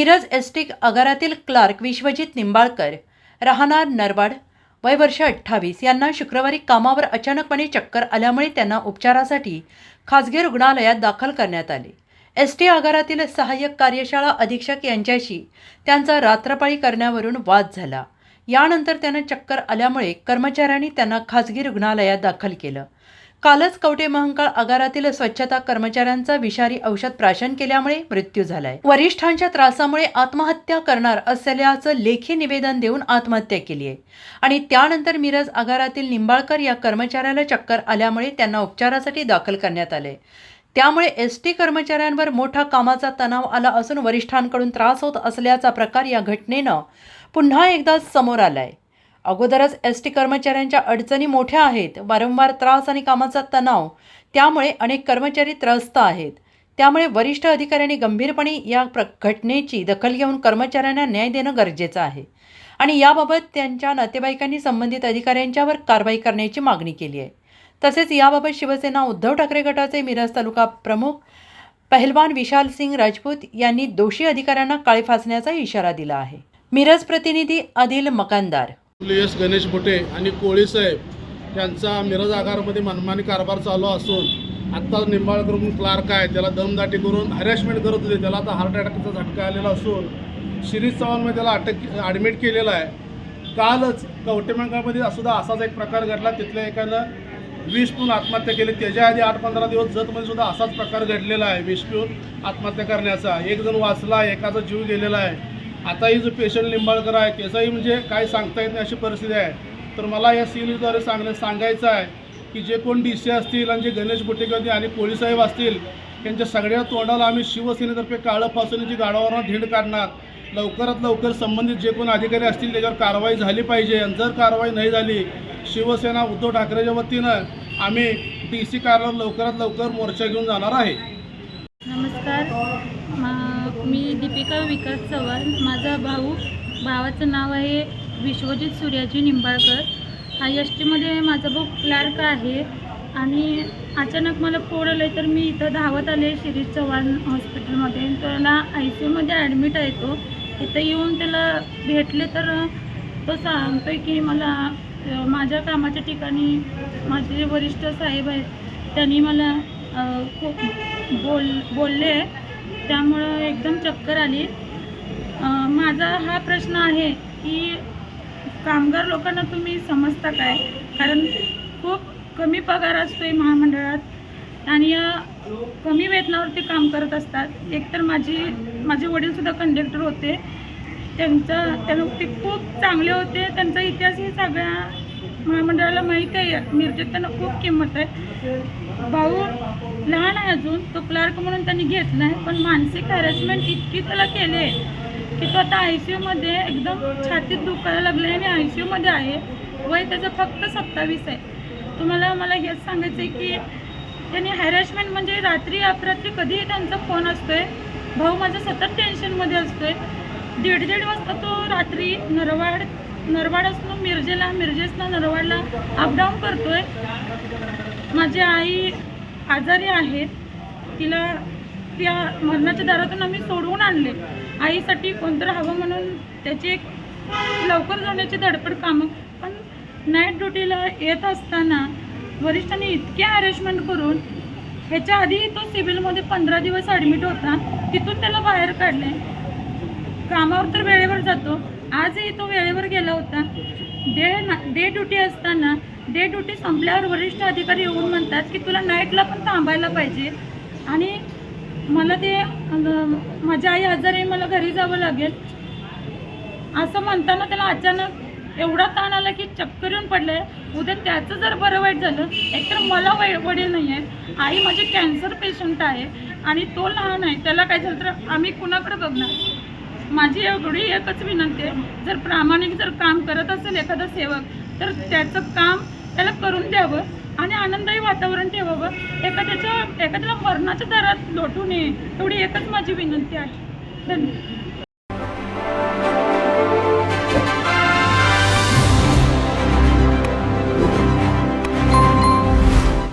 Miraj ST आगारातील clerk Vishwajit Nimbalkar राहणार नरवाड वय वर्ष अठ्ठावीस. यांना शुक्रवारी कामावर अचानकपणे चक्कर आल्यामुळे त्यांना उपचारासाठी खासगी रुग्णालयात दाखल करण्यात आले. एस टी आगारातील सहाय्यक कार्यशाळा अधीक्षक यांच्याशी त्यांचा रात्रपाळी करण्यावरून वाद झाला. यानंतर त्यांना चक्कर आल्यामुळे कर्मचाऱ्यांनी त्यांना खासगी रुग्णालयात दाखल केलं. कालच कवटे महंकाळ आगारातील स्वच्छता कर्मचाऱ्यांचा विषारी औषध प्राशन केल्यामुळे मृत्यू झालाय. वरिष्ठांच्या त्रासामुळे आत्महत्या करणार असल्याचं लेखी निवेदन देऊन आत्महत्या केली आहे. आणि त्यानंतर मिरज आगारातील निंबाळकर या कर्मचाऱ्याला चक्कर आल्यामुळे त्यांना उपचारासाठी दाखल करण्यात आले त्यामुळे एस टी कर्मचाऱ्यांवर मोठा कामाचा तणाव आला असून वरिष्ठांकडून त्रास होत असल्याचा प्रकार या घटनेनं पुन्हा एकदा समोर आलाय. अगोदरच एस टी कर्मचाऱ्यांच्या अडचणी मोठ्या आहेत वारंवार त्रास आणि कामाचा तणाव त्यामुळे अनेक कर्मचारी त्रस्त आहेत. त्यामुळे वरिष्ठ अधिकाऱ्यांनी गंभीरपणे या प्र घटनेची दखल घेऊन कर्मचाऱ्यांना न्याय देणं गरजेचं आहे. आणि याबाबत त्यांच्या नातेवाईकांनी संबंधित अधिकाऱ्यांच्यावर कारवाई करण्याची मागणी केली आहे. तसेच याबाबत शिवसेना उद्धव ठाकरे गटाचे मिरज तालुका प्रमुख पहलवान विशाल सिंग राजपूत यांनी दोषी अधिकाऱ्यांना काळे फासण्याचा इशारा दिला आहे. मिरज प्रतिनिधी आदिल मकानदार एस गणेश भुटे आणि कोळी साहेब यांचा मिरज आगारमध्ये मनमानी कारभार चालू असून आत्ता निंबाळकरून क्लार्क आहे त्याला दमदाटी करून हॅरॅसमेंट करत होते. त्याला आता हार्ट अटॅकचा झटका आलेला असून शिरीष चव्हाणमध्ये त्याला अटक ॲडमिट केलेला आहे. कालच कवटेमंगामध्ये सुद्धा असाच एक प्रकार घडला. तिथल्या एकानं विष पिऊन आत्महत्या केली. त्याच्या आधी आठ पंधरा दिवस जतमध्ये सुद्धा असाच प्रकार घडलेला आहे. विष पिऊन आत्महत्या करण्याचा. एक जण वाचला एकाचा जीव गेलेला आहे. आताही जो पेशंट लिंबाळकर आहे त्याचाही म्हणजे काय सांगता येत नाही अशी परिस्थिती आहे. तर मला या सिरीजद्वारे सांगण्या सांगायचं आहे की जे कोण डी सी असतील आणि जे गणेश बोटेकर आणि पोलीसाहेब असतील त्यांच्या सगळ्या तोंडाला आम्ही शिवसेनेतर्फे काळं फासवण्याची गाडावरनं धीड काढणार. लवकरात लवकर संबंधित जे कोण अधिकारी असतील त्याच्यावर कारवाई झाली पाहिजे. आणि जर कारवाई नाही झाली शिवसेना उद्धव ठाकरेच्या वतीनं आम्ही डी सी कार्यालयावर लवकरात लवकर मोर्चा घेऊन जाणार आहे. नमस्कार. मी दीपिका विकास चव्हाण. माझा भाऊ भावाचं नाव आहे विश्वजित सूर्याजी निंबाळकर. हा एस टीमध्ये माझा भाऊ क्लार्क आहे. आणि अचानक मला फोड आलं तर मी इथं धावत आले शिरीष चव्हाण हॉस्पिटलमध्ये. त्याला आय सी यूमध्ये ॲडमिट आहे तो. इथं येऊन त्याला भेटले तर तो सांगतोय की मला माझ्या कामाच्या ठिकाणी माझे जे वरिष्ठ साहेब आहेत त्यांनी मला खूप बोल बोलले. त्यामुळं एकदम चक्कर आली. माझा हा प्रश्न आहे की कामगार लोकांना तुम्ही समजता काय? कारण खूप कमी पगार असतो आहे महामंडळात आणि या कमी वेतनावरती काम करत असतात. एकतर माझी माझे वडीलसुद्धा कंडक्टर होते. त्यांचा त्या ते खूप चांगले होते. त्यांचा इतिहासही सगळ्या महामंडळाला माहीत आहे. मिरजेत त्यांना खूप किंमत आहे. भाऊ लहान आहे अजून तो क्लार्क म्हणून त्यांनी घेतला आहे पण मानसिक हॅरेसमेंट इतकी त्याला आहे की तो आता आय सी यूमध्ये एकदम छातीत दुखायला लागले आणि आय सी यूमध्ये आहे. वय त्याचं फक्त सत्तावीस आहे. तुम्हाला मला हेच सांगायचं आहे की त्यांनी हॅरेसमेंट म्हणजे रात्री अपरात्री कधीही त्यांचा फोन असतो आहे भाऊ माझा सतत टेन्शनमध्ये असतो आहे दीड दीड वाजता तो रात्री नरवाड नरवाडापासून मिरजेला मिरजेसनं नरवाडला अपडाऊन आहे माझी आई आजारी आहेत तिला त्या मरणाच्या दारातून आम्ही सोडवून आणले. आईसाठी कोणतं हवं म्हणून त्याची एक लवकर जाण्याची धडपड कामं. पण नाईट ड्युटीला येत असताना वरिष्ठांनी इतके अरेंजमेंट करून ह्याच्या आधी तो सिव्हिलमध्ये पंधरा दिवस ॲडमिट होता. तिथून त्याला बाहेर काढले. कामावर तर वेळेवर जातो. आजही तो वेळेवर गेला होता. डे ना डे ड्युटी असताना डे ड्युटी संपल्यावर वरिष्ठ अधिकारी येऊन म्हणतात की तुला नाईटला पण थांबायला पाहिजे. आणि मला ते माझ्या माझी आई आजारी मला घरी जावं लागेल. असं म्हणताना त्याला अचानक एवढा ताण आला की चक्कर येऊन पडले. उद्या त्याचं जर बरं वाईट झालं एकतर मला वै वडील नाही आहे आई माझी कॅन्सर पेशंट आहे आणि तो लहान आहे त्याला काय झालं तर आम्ही कुणाकडे बघणार? माझी एवढी एकच विनंती आहे जर प्रामाणिक जर काम करत असेल एखादा सेवक तर त्याचं काम त्याला करून द्यावं आणि आनंदही वातावरण ठेवावं. एखाद्याचं एखाद्याला मरणाच्या दरात लोटू नये एवढी एकच माझी विनंती आहे. धन्यवाद.